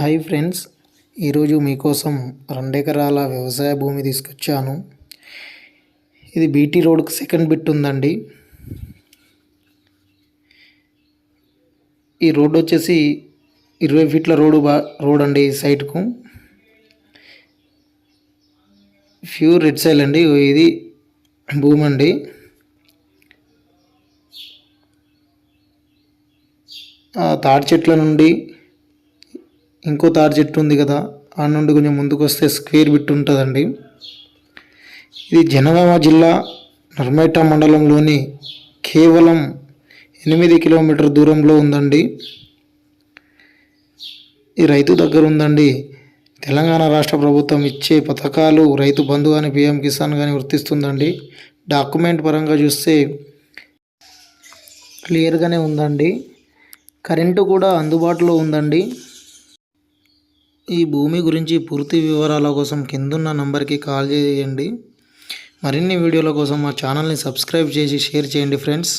Hi friends ఈరోజు మీకోసం రెండెకరాల వ్యవసాయ భూమి తీసుకొచ్చాను. ఇది బీటీ రోడ్కు సెకండ్ బిట్ ఉందండి. ఈ రోడ్ వచ్చేసి ఇరవై ఫీట్ల రోడ్డు బా రోడ్ అండి ఈ సైట్కు ప్యూర్ రెడ్ సైల్ అండి ఇది భూమి అండి. తాడి చెట్ల నుండి ఇంకో తాడి చెట్టు ఉంది కదా ఆ నుండి కొంచెం ముందుకు వస్తే స్క్వేర్ బిట్ ఉంటుందండి. ఇది జనగామ జిల్లా నర్మేట మండలంలోని కేవలం ఎనిమిది కిలోమీటర్ దూరంలో ఉందండి. ఈ రైతు దగ్గర ఉందండి. తెలంగాణ రాష్ట్ర ప్రభుత్వం ఇచ్చే పథకాలు రైతు బంధు కానీ పిఎం కిసాన్ కానీ వర్తిస్తుందండి. డాక్యుమెంట్ పరంగా చూస్తే క్లియర్గానే ఉందండి. కరెంటు కూడా అందుబాటులో ఉందండి. ఈ భూమి గురించి పూర్తి వివరాల కోసం కిందున్న నంబర్కి కాల్ చేయండి. మరిన్ని వీడియోల కోసం మా ఛానల్ని సబ్స్క్రైబ్ చేసి షేర్ చేయండి ఫ్రెండ్స్.